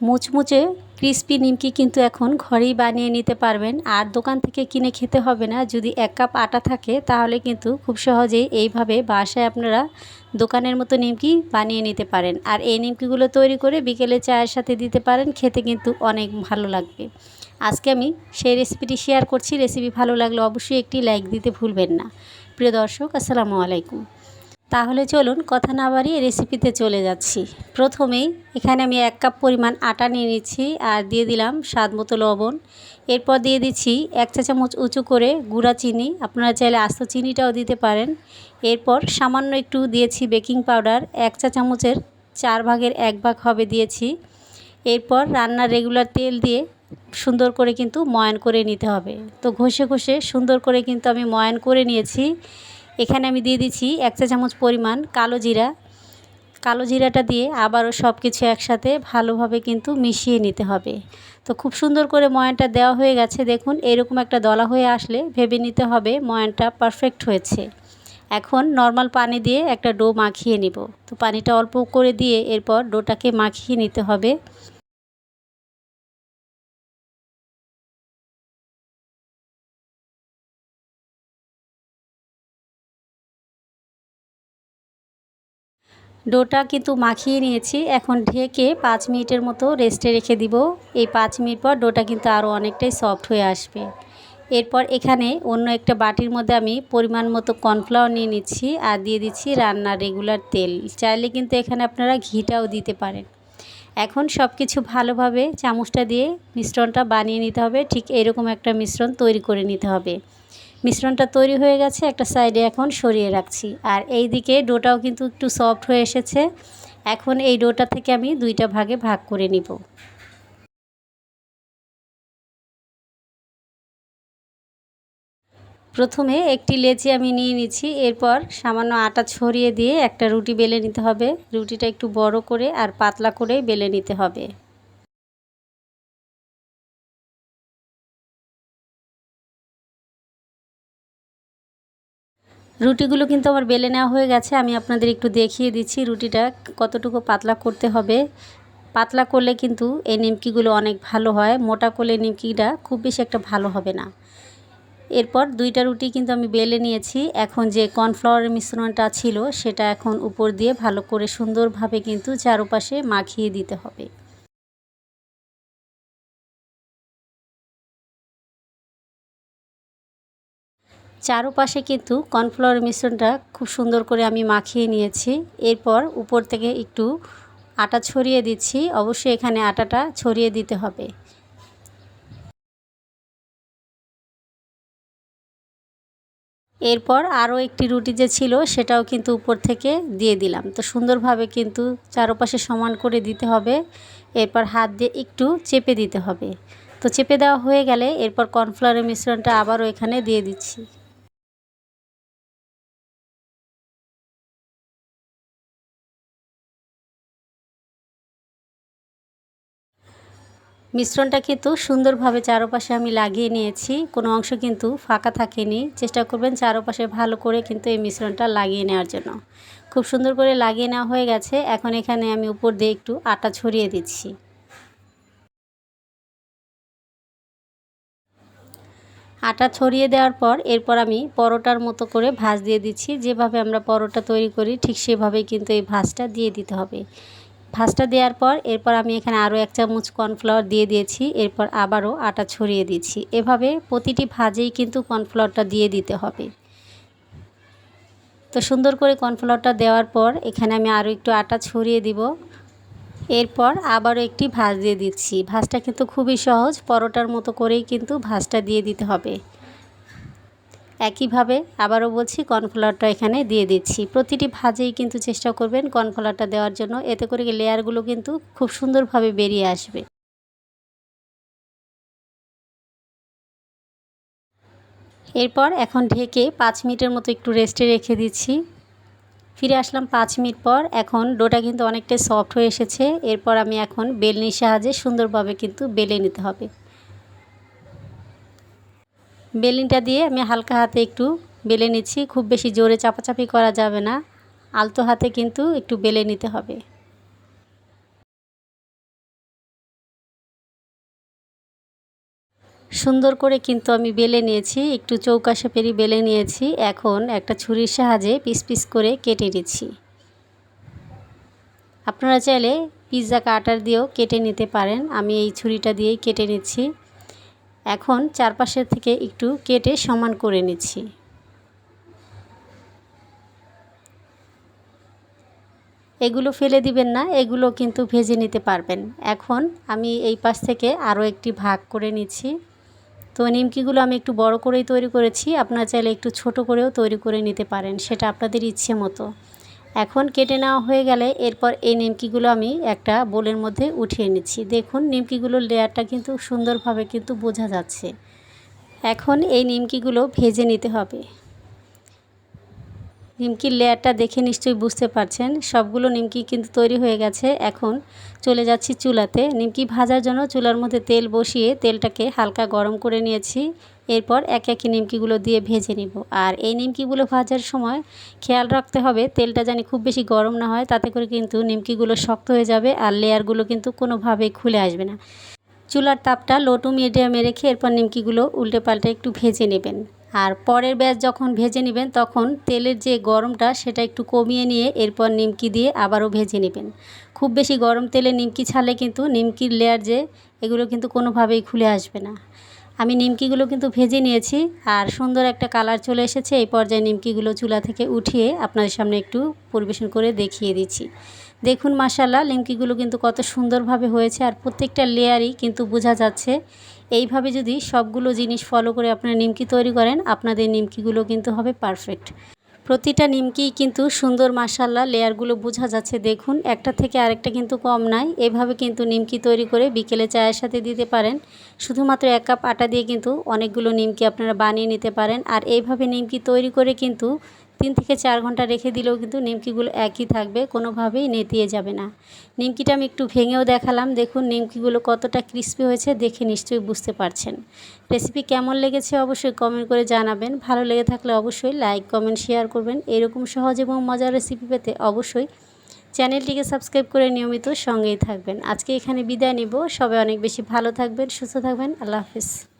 মুচমুচে ক্রিস্পি নিমকি কিন্তু এখন ঘরেই বানিয়ে নিতে পারবেন। আর দোকান থেকে কিনে খেতে হবে না। যদি এক কাপ আটা থাকে, তাহলে কিন্তু খুব সহজেই এইভাবে বাসায় আপনারা দোকানের মতো নিমকি বানিয়ে নিতে পারেন। আর এই নিমকিগুলো তৈরি করে বিকেলে চায়ের সাথে দিতে পারেন। খেতে কিন্তু অনেক ভালো লাগবে। আজকে আমি সেই রেসিপিটি শেয়ার করছি। রেসিপি ভালো লাগলে অবশ্যই একটি লাইক দিতে ভুলবেন না। প্রিয় দর্শক, আসসালামু আলাইকুম। তাহলে চলুন কথা না বাড়িয়ে রেসিপিতে চলে যাচ্ছি। প্রথমেই এখানে আমি এক কাপ পরিমাণ আটা নিয়ে নিচ্ছি আর দিয়ে দিলাম স্বাদ মতো লবণ। এরপর দিয়ে দিচ্ছি এক চা চামচ উঁচু করে গুঁড়া চিনি। আপনারা চাইলে আস্ত চিনিটাও দিতে পারেন। এরপর সামান্য একটু দিয়েছি বেকিং পাউডার। এক চা চামচের চার ভাগের এক ভাগ হবে দিয়েছি। এরপর রান্নার রেগুলার তেল দিয়ে সুন্দর করে কিন্তু ময়ান করে নিতে হবে। তো ঘষে ঘষে সুন্দর করে কিন্তু আমি ময়ান করে নিয়েছি। এখানে আমি দিয়ে দিচ্ছি এক চা চামচ পরিমাণ কালো জিরা। কালো জিরাটা দিয়ে আবারও সব কিছু একসাথে ভালোভাবে কিন্তু মিশিয়ে নিতে হবে। তো খুব সুন্দর করে ময়ানটা দেওয়া হয়ে গেছে। দেখুন, এরকম একটা দলা হয়ে আসলে ভেবে নিতে হবে ময়ানটা পারফেক্ট হয়েছে। এখন নর্মাল পানি দিয়ে একটা ডো মাখিয়ে নিব। তো পানিটা অল্প করে দিয়ে এরপর ডোটাকে মাখিয়ে নিতে হবে। ডোটা কিন্তু মাখিয়ে নিয়েছি। এখন ঢেকে পাঁচ মিনিটের মতো রেস্টে রেখে দিব। এই পাঁচ মিনিট পর ডোটা কিন্তু আরও অনেকটাই সফট হয়ে আসবে। এরপর এখানে অন্য একটা বাটির মধ্যে আমি পরিমাণ মতো কর্নফ্লাওয়ার নিয়ে নিচ্ছি আর দিয়ে দিচ্ছি রান্নার রেগুলার তেল। চাইলে কিন্তু এখানে আপনারা ঘিটাও দিতে পারেন। এখন সব কিছু ভালোভাবে চামচটা দিয়ে মিশ্রণটা বানিয়ে নিতে হবে। ঠিক এরকম একটা মিশ্রণ তৈরি করে নিতে হবে। মিশ্রণটা তৈরি হয়ে গেছে, একটা সাইডে এখন সরিয়ে রাখছি। আর এই দিকে ডোটাও কিন্তু একটু সফট হয়ে এসেছে। এখন এই ডোটা থেকে আমি দুইটা ভাগে ভাগ করে নিব। প্রথমে একটি লেচি আমি নিয়ে নিচ্ছি, এরপর সামান্য আটা ছড়িয়ে দিয়ে একটা রুটি বেলে নিতে হবে। রুটিটা একটু বড় করে আর পাতলা করে বেলে নিতে হবে। রুটিগুলো কিন্তু আমার বেলে নেওয়া হয়ে গেছে। আমি আপনাদের একটু দেখিয়ে দিচ্ছি রুটিটা কতটুকু পাতলা করতে হবে। পাতলা করলে কিন্তু এই নিমকিগুলো অনেক ভালো হয়। মোটা করলে নিমকিটা খুব বেশি একটা ভালো হবে না। এরপর দুইটা রুটি কিন্তু আমি বেলে নিয়েছি। এখন যে কর্নফ্লাওয়ারের মিশ্রণটা ছিল সেটা এখন উপর দিয়ে ভালো করে সুন্দরভাবে কিন্তু চারপাশে মাখিয়ে দিতে হবে। চারোপাশে কিন্তু কর্নফ্লাওয়ার মিশ্রণটা খুব সুন্দর করে আমি মাখিয়ে নিয়েছি। এরপর উপর থেকে একটু আটা ছড়িয়ে দিচ্ছি। অবশ্যই এখানে আটাটা ছড়িয়ে দিতে হবে। এরপর আরও একটি রুটি যে ছিল সেটাও কিন্তু উপর থেকে দিয়ে দিলাম। তো সুন্দরভাবে কিন্তু চারপাশে সমান করে দিতে হবে। এরপর হাত দিয়ে একটু চেপে দিতে হবে। তো চেপে দেওয়া হয়ে গেলে এরপর কর্নফ্লাওয়ারের মিশ্রণটা আবারও এখানে দিয়ে দিচ্ছি। মিশ্রণটা কিন্তু সুন্দরভাবে চারপাশে আমি লাগিয়ে নিয়েছি। কোনো অংশ কিন্তু ফাঁকা থাকেনি। চেষ্টা করবেন চারপাশে ভালো করে কিন্তু এই মিশ্রণটা লাগিয়ে নেওয়ার জন্য। খুব সুন্দর করে লাগিয়ে নেওয়া হয়ে গেছে। এখন এখানে আমি উপর দিয়ে একটু আটা ছড়িয়ে দিচ্ছি। আটা ছড়িয়ে দেওয়ার পর এরপর আমি পরোটার মতো করে ভাজ দিয়ে দিচ্ছি। যেভাবে আমরা পরোটা তৈরি করি ঠিক সেভাবেই কিন্তু এই ভাজটা দিয়ে দিতে হবে। ভাজটা দেওয়ার পর এরপর আমি এখানে আরও এক চামচ কর্নফ্লাওয়ার দিয়ে দিয়েছি, এরপর আবারও আটা ছড়িয়ে দিচ্ছি এভাবে প্রতিটি ভাজেই কিন্তু কর্নফ্লাওয়ারটা দিয়ে দিতে হবে। তো সুন্দর করে কর্নফ্লাওয়ারটা দেওয়ার পর এখানে আমি আরও একটু আটা ছড়িয়ে দিব। এরপর আবারও একটি ভাজ দিয়ে দিচ্ছি। ভাজটা কিন্তু খুবই সহজ, পরোটার মতো করেই কিন্তু ভাজটা দিয়ে দিতে হবে। একইভাবে আবারও বলছি, কর্নফ্লাওয়ারটা এখানে দিয়ে দিচ্ছি। প্রতিটি ভাজেই কিন্তু চেষ্টা করবেন কর্নফ্লাওয়ারটা দেওয়ার জন্য। এতে করে লেয়ারগুলো কিন্তু খুব সুন্দরভাবে বেরিয়ে আসবে। এরপর এখন ঢেকে পাঁচ মিনিটের মতো একটু রেস্টে রেখে দিচ্ছি। ফিরে আসলাম পাঁচ মিনিট পর। এখন ডোটা কিন্তু অনেকটাই সফট হয়ে এসেছে। এরপর আমি এখন বেলনির সাহায্যে সুন্দরভাবে কিন্তু বেলে নিতে হবে। বেলিনটা দিয়ে আমি হালকা হাতে একটু বেলে নিচ্ছি। খুব বেশি জোরে চাপাচাপি করা যাবে না। আলতো হাতে কিন্তু একটু বেলে নিতে হবে। সুন্দর করে কিন্তু আমি বেলে নিয়েছি। একটু চৌকাশে পেরি বেলে নিয়েছি। এখন একটা ছুরির সাহায্যে পিস পিস করে কেটে নিচ্ছি। আপনারা চাইলে পিৎজা কাটার দিয়েও কেটে নিতে পারেন। আমি এই ছুরিটা দিয়েই কেটে নিচ্ছি। এখন চারপাশের থেকে একটু কেটে সমান করে নিচ্ছি। এগুলো ফেলে দিবেন না, এগুলো কিন্তু ভেজে নিতে পারবেন। এখন আমি এই পাশ থেকে আরও একটি ভাগ করে নিচ্ছি। তো নিমকিগুলো আমি একটু বড় করেই তৈরি করেছি, আপনারা চাইলে একটু ছোট করেও তৈরি করে নিতে পারেন, সেটা আপনাদের ইচ্ছে মতো। এখন কেটে নেওয়া হয়ে গেলে এরপর এই নিমকিগুলো আমি একটা বোলের মধ্যে উঠিয়ে নিচ্ছি। দেখুন, নিমকিগুলোর লেয়ারটা কিন্তু সুন্দরভাবে কিন্তু বোঝা যাচ্ছে। এখন এই নিমকিগুলো ভেজে নিতে হবে। নিমকির লেয়ারটা দেখে নিশ্চয়ই বুঝতে পারছেন, সবগুলো নিমকি কিন্তু তৈরি হয়ে গেছে। এখন চলে যাচ্ছি চুলাতে। নিমকি ভাজার জন্য চুলার মধ্যে তেল বসিয়ে তেলটাকে হালকা গরম করে নিয়েছি। এরপর এক একে নিমকিগুলো দিয়ে ভেজে নিব। আর এই নিমকিগুলো ভাজার সময় খেয়াল রাখতে হবে, তেলটা জানি খুব বেশি গরম না হয়, তাতে করে কিন্তু নিমকিগুলো শক্ত হয়ে যাবে আর লেয়ারগুলো কিন্তু কোনোভাবেই খুলে আসবে না। চুলার তাপটা লো টু মিডিয়ামে রেখে এরপর নিমকিগুলো উল্টে পাল্টে একটু ভেজে নেবেন। আর পরের ব্যাচ যখন ভেজে নেবেন, তখন তেলের যে গরমটা, সেটা একটু কমিয়ে নিয়ে এরপর নিমকি দিয়ে আবারও ভেজে নেবেন। খুব বেশি গরম তেলে নিমকি ছাড়লে কিন্তু নিমকির লেয়ার যে, এগুলো কিন্তু কোনোভাবেই খুলে আসবে না। আমি নিমকিগুলো কিন্তু ভেজে নিয়েছি আর সুন্দর একটা কালার চলে এসেছে। এই পর্যায়ে নিমকিগুলো চুলা থেকে উঠিয়ে আপনাদের সামনে একটু পরিবেশন করে দেখিয়ে দিচ্ছি। দেখুন মাসাল্লাহ নিমকিগুলো কিন্তু কত সুন্দরভাবে হয়েছে আর প্রত্যেকটা লেয়ারই কিন্তু বোঝা যাচ্ছে। এইভাবে যদি সবগুলো জিনিস ফলো করে আপনারা নিমকি তৈরি করেন, আপনাদের নিমকিগুলো কিন্তু হবে পারফেক্ট প্রতিটা নিমকিই কিন্তু সুন্দর মাসাল্লাহ লেয়ারগুলো বোঝা যাচ্ছে। দেখুন, একটা থেকে আরেকটা কিন্তু কম নাই। এভাবে কিন্তু নিমকি তৈরি করে বিকেলে চায়ের সাথে দিতে পারেন। শুধুমাত্র এক কাপ আটা দিয়ে কিন্তু অনেকগুলো নিমকি আপনারা বানিয়ে নিতে পারেন। আর এইভাবে নিমকি তৈরি করে কিন্তু তিন থেকে চার ঘণ্টা রেখে দিলেও কিন্তু নিমকিগুলো একই থাকবে, কোনোভাবেই নেতিয়ে যাবে না। নিমকিটা আমি একটু ভেঙেও দেখালাম। দেখুন নিমকিগুলো কতটা ক্রিস্পি হয়েছে, দেখে নিশ্চয়ই বুঝতে পারছেন। রেসিপি কেমন লেগেছে অবশ্যই কমেন্ট করে জানাবেন। ভালো লেগে থাকলে অবশ্যই লাইক কমেন্ট শেয়ার করবেন। এরকম সহজ এবং মজার রেসিপি পেতে অবশ্যই চ্যানেলটিকে সাবস্ক্রাইব করে নিয়মিত সঙ্গেই থাকবেন। আজকে এখানে বিদায় নিব। সবাই অনেক বেশি ভালো থাকবেন, সুস্থ থাকবেন। আল্লাহ হাফিজ।